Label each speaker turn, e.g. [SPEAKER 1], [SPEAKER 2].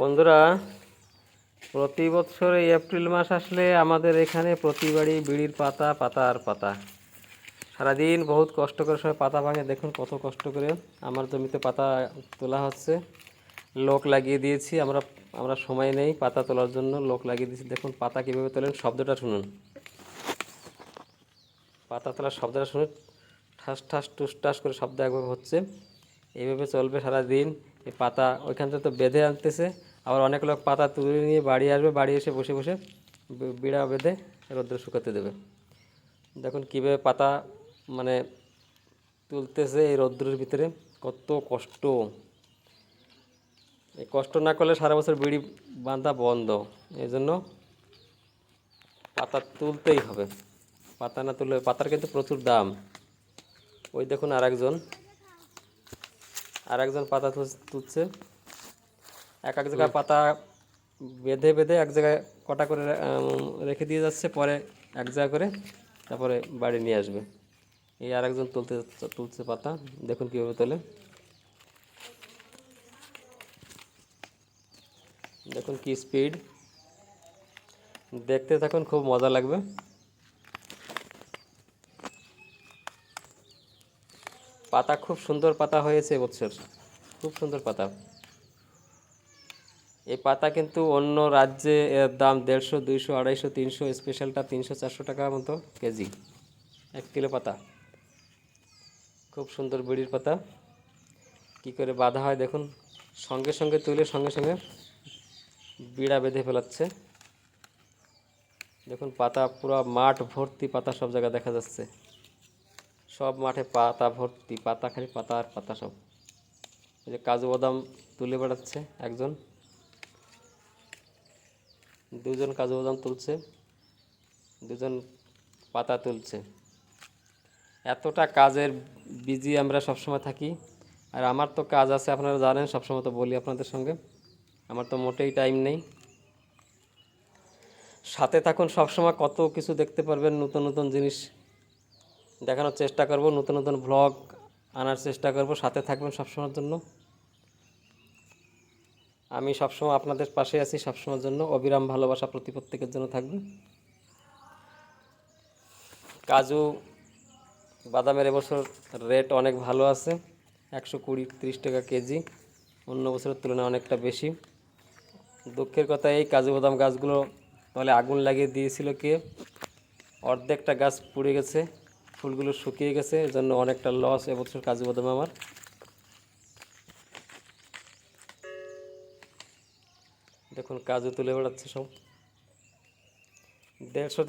[SPEAKER 1] বন্ধুরা, প্রতি বছর এই এপ্রিল মাস আসলে আমাদের এখানে প্রতি বাড়ি বিড়ির পাতা পাতা আর পাতা। সারাদিন বহুত কষ্ট করে সবাই পাতা ভাঙে। দেখুন কত কষ্ট করে আমার জমিতে পাতা তোলা হচ্ছে। লোক লাগিয়ে দিয়েছি, আমরা আমরা সময় নেই পাতা তোলার জন্য। লোক লাগিয়ে দিয়েছি। দেখুন পাতা কীভাবে তোলেন, শব্দটা শুনুন। পাতা তোলার শব্দটা শুনুন। ঠাস ঠাস, টুস, টাস করে শব্দ একভাবে হচ্ছে। এইভাবে চলবে সারাদিন। এই পাতা ওইখান থেকে তো বেঁধে আনতেছে। আবার অনেক লোক পাতা তুলে নিয়ে বাড়ি আসবে, বাড়ি এসে বসে বসে বিড়া বেঁধে রোদ্রে শুকাতে দেবে। দেখুন কীভাবে পাতা মানে তুলতেছে এই রৌদ্রের ভিতরে, কত কষ্ট। এই কষ্ট না করলে সারা বছর বিড়ি বাঁধা বন্ধ। এই জন্য পাতা তুলতেই হবে। পাতা না তুললে, পাতার কিন্তু প্রচুর দাম। ওই দেখুন আর একজন আর একজন পাতা তুলছে। এক এক জায়গায় পাতা বেঁধে বেঁধে এক জায়গায় কটা করে রেখে দিয়ে যাচ্ছে পরে এক জায়গা করে তারপরে বাড়ি নিয়ে আসবে। এই আর একজন তুলতে তুলছে পাতা দেখুন কীভাবে তোলে। দেখুন কি স্পিড দেখতে থাকুন খুব মজা লাগবে। পাতা খুব সুন্দর পাতা হয়েছে এবছর। খুব সুন্দর পাতা। এই পাতা কিন্তু অন্য রাজ্যে এর দাম দেড়শো, দুইশো, আড়াইশো, তিনশো স্পেশালটা তিনশো, চারশো টাকা মতো কেজি। এক কিলো পাতা। খুব সুন্দর বিড়ির পাতা। কি করে বাঁধা হয় দেখুন। সঙ্গে সঙ্গে তুলে, সঙ্গে সঙ্গে বিড়া বেঁধে ফেলাচ্ছে। দেখুন পাতা পুরো মাঠ ভর্তি পাতা সব জায়গায় দেখা যাচ্ছে। সব মাঠে পাতা ভর্তি, পাতা খালি পাতা আর পাতা সব। এই যে কাজু বাদাম তুলে বেড়াচ্ছে একজন। দুজন কাজু বাদাম তুলছে, দুজন পাতা তুলছে। এতটা কাজের বিজি আমরা সবসময় থাকি। আর আমার তো কাজ আছে, আপনারা জানেন, সবসময় তো বলি আপনাদের সঙ্গে। আমার তো মোটেই টাইম নেই। সাথে থাকুন, সবসময় কত কিছু দেখতে পারবেন, নতুন নতুন জিনিস দেখানোর চেষ্টা করব, নতুন নতুন ভ্লগ আনার চেষ্টা করব, সাথে থাকবেন সবসময়ের জন্য। আমি সবসময় আপনাদের পাশে আছি, সবসময়ের জন্য। অবিরাম ভালোবাসা প্রতি প্রত্যেকের জন্য থাকবে। কাজু, বাদামের এবছর রেট অনেক ভালো আছে, একশো কুড়ি, তিরিশ টাকা কেজি। অন্য বছরের তুলনায় অনেকটা বেশি। দুঃখের কথা এই কাজু বাদাম গাছগুলো তলে আগুন লাগিয়ে দিয়েছিল কে? অর্ধেকটা গাছ পুড়ে গেছে, ফুলগুলো শুকিয়ে গেছে এর জন্য অনেকটা লস এবছর কাজু বাদাম আমার। দেখুন কাজু তুলে বেড়াচ্ছে সব। দেড়শো